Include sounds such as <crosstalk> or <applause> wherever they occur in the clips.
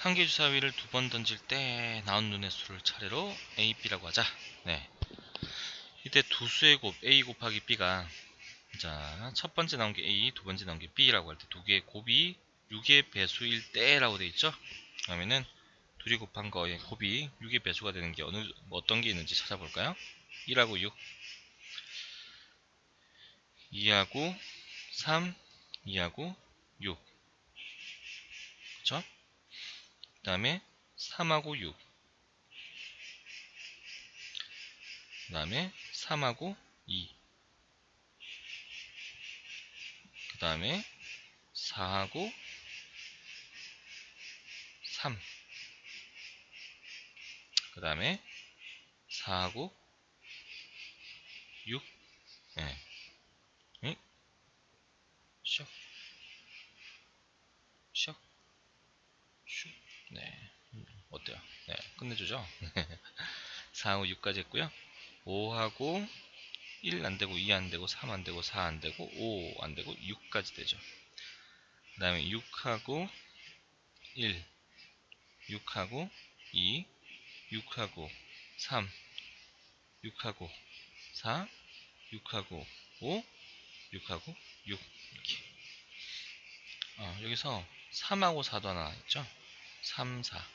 한 개 주사위를 두 번 던질 때 나온 눈의 수를 차례로 A, B라고 하자. 네. 이때 두 수의 곱 A 곱하기 B가 자, 첫 번째 나온 게 A, 두 번째 나온 게 B라고 할 때 두 개의 곱이 6의 배수일 때라고 돼 있죠. 그러면은 둘이 곱한 거의 곱이 6의 배수가 되는 게 어느 뭐 어떤 게 있는지 찾아볼까요? 1하고 6 2하고 3 2하고 6 그쵸? 그 다음에 3하고 6 그 다음에 3하고 2 그 다음에 4하고 3. 그 다음에 4하고 6. 네. 응? 슉. 슉. 슉. 네. 어때요? 네. 끝내주죠? <laughs> 4하고 6까지 했고요. 5하고 1 안되고 2 안되고 3 안되고 4 안되고 5 안되고 6까지 되죠. 그 다음에 6하고 1 6하고 2 6하고 3 6하고 4 6하고 5 6하고 6 이렇게 어, 여기서 3하고 4도 하나 있죠 3 4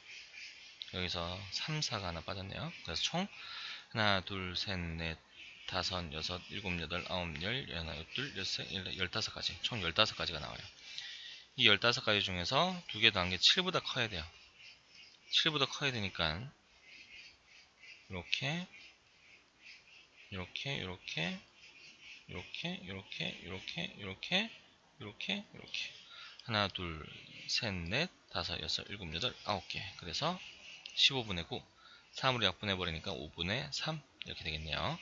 여기서 3 4가 하나 빠졌네요. 그래서 총 하나 둘 셋 넷 다섯 여섯 일곱 여덟 아홉 열 열하나 열둘 열셋 열다섯 가지. 총 열다섯 가지가 나와요. 이 15가지 중에서 두 개 더한 게 7보다 커야 돼요. 7보다 커야 되니까 이렇게 이렇게 이렇게 이렇게 이렇게 이렇게 이렇게 이렇게 이렇게 하나 둘 셋 넷 다섯 여섯 일곱 여덟 아홉 개 그래서 15분의 9 3으로 약분해 버리니까 5분의 3 이렇게 되겠네요.